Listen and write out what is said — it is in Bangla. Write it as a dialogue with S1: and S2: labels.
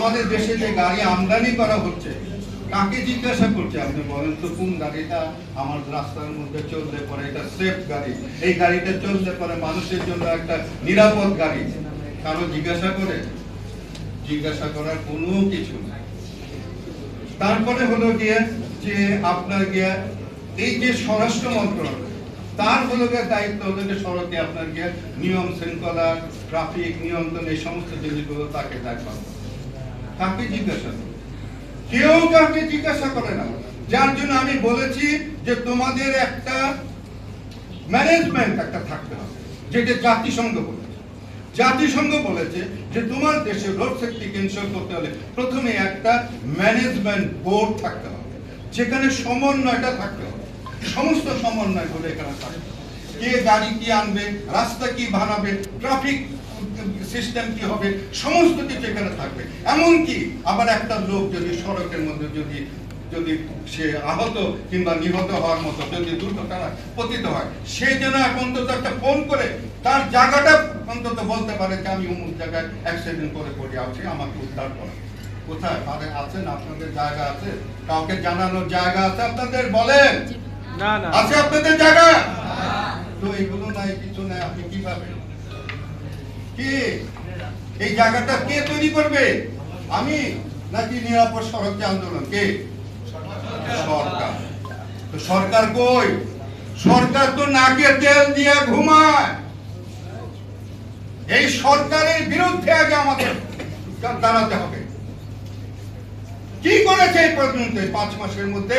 S1: আমাদের দেশে যে গাড়ি আমদানি করা হচ্ছে, কাকে জিজ্ঞাসা করছে? আপনি বলেন তো কোন গাড়িটা আমার রাস্তার মধ্যে চলতে পারে, এটা সেফ গাড়ি। এই গাড়িটা চলতে পারে মানুষের জন্য একটা নিরাপদ গাড়ি। কারও জিজ্ঞাসা করে? জিজ্ঞাসা করার কোনো কিছু নাই। তারপরে হলো গিয়ে যে আপনার গিয়ে এই যে স্বরাষ্ট্র মন্ত্রণালয়, তার হলো গিয়ে দায়িত্ব হলো যে সড়কে আপনার গিয়ে নিয়ম শৃঙ্খলা ট্রাফিক নিয়ন্ত্রণ, এই সমস্ত জিনিসগুলো তাকে দেখা কাকে জিজ্ঞাসা করে কেউ কাউকে জিজ্ঞাসা করে না। যার জন্য আমি বলেছি যে তোমাদের একটা ম্যানেজমেন্ট একটা থাকতে হবে, যেটা জাতিসংঘ বলেছে। জাতিসংঘ বলেছে যে তোমার দেশে রোড সেফটি ইনশোর করতে হলে প্রথমে একটা ম্যানেজমেন্ট বোর্ড থাকতে হবে, যেখানে সমন্বয়টা থাকতে হবে। সমস্ত সমন্বয়গুলো এখানে থাকবে কে গাড়ি কি আনবে, রাস্তা কি বানাবে ট্রাফিক সিস্টেম কি হবে? সমস্ত কিছু এখানে থাকবে। এমনকি আবার একটা লোক যদি সড়কের মধ্যে যদি যদি সে আহত কিংবা নিহত হওয়ার মতো যদি দুর্ঘটনায় পতিত হয় সে যেন অন্তত একটা ফোন করে তার জায়গাটা অন্তত বলতে পারে যে আমি অমুক জায়গায় অ্যাক্সিডেন্ট করে পড়ে আছি আমাকে উদ্ধার করে। কোথায়? পারে আছেন আপনাদের জায়গা আছে? কাউকে জানানোর জায়গা আছে আপনাদের? বলেন।
S2: না না।
S1: আছে আপনাদের জায়গা? তো এগুলো নাই কিছু নাই আপনি কীভাবে? কি? এই জায়গাটা কে তৈরি করবে? আমি নাকি নিরাপদ সড়ক যে আন্দোলন? কে? সরকার। তো সরকার কই? সরকার তো তেল দিয়ে ঘুমায়। এই সরকারের বিরুদ্ধে আগে আমাদের দাঁড়াতে হবে। কি করেছে এই পর্যন্ত পাঁচ মাসের মধ্যে?